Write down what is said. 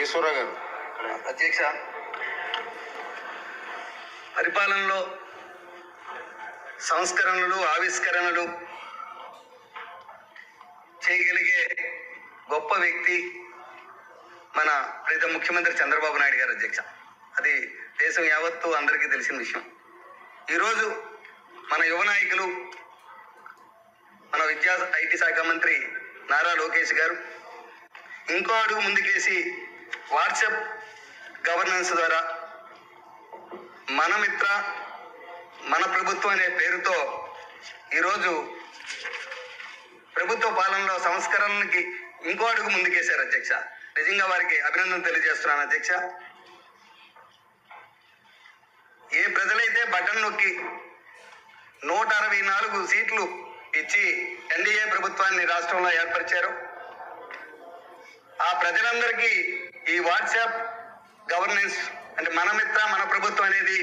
ఈశ్వరరావు గారు. అధ్యక్ష పరిపాలనలో సంస్కరణలు ఆవిష్కరణలు చేయగలిగే గొప్ప వ్యక్తి మన ప్రీత ముఖ్యమంత్రి చంద్రబాబు నాయుడు గారు అధ్యక్ష. అది దేశం యావత్తు అందరికీ తెలిసిన విషయం. ఈరోజు మన యువ నాయకులు మన విద్యా ఐటీ శాఖ మంత్రి నారా లోకేష్ గారు ఇంకో అడుగు ముందుకేసి వాట్సాప్ గవర్నెన్స్ ద్వారా మన మిత్ర మన ప్రభుత్వం అనే పేరుతో ఈరోజు ప్రభుత్వ పాలనలో సంస్కరణకి ఇంకో అడుగు ముందుకేశారు అధ్యక్ష. నిజంగా వారికి అభినందన తెలియజేస్తున్నాను అధ్యక్ష. ఏ ప్రజలైతే బటన్ నొక్కి నూట అరవై నాలుగు సీట్లు ఇచ్చి ఎన్డీఏ ప్రభుత్వాన్ని రాష్ట్రంలో ఏర్పరిచారు ఆ ప్రజలందరికీ ఈ వాట్సాప్ గవర్నెన్స్ అంటే మన మిత్ర మన ప్రభుత్వం అనేది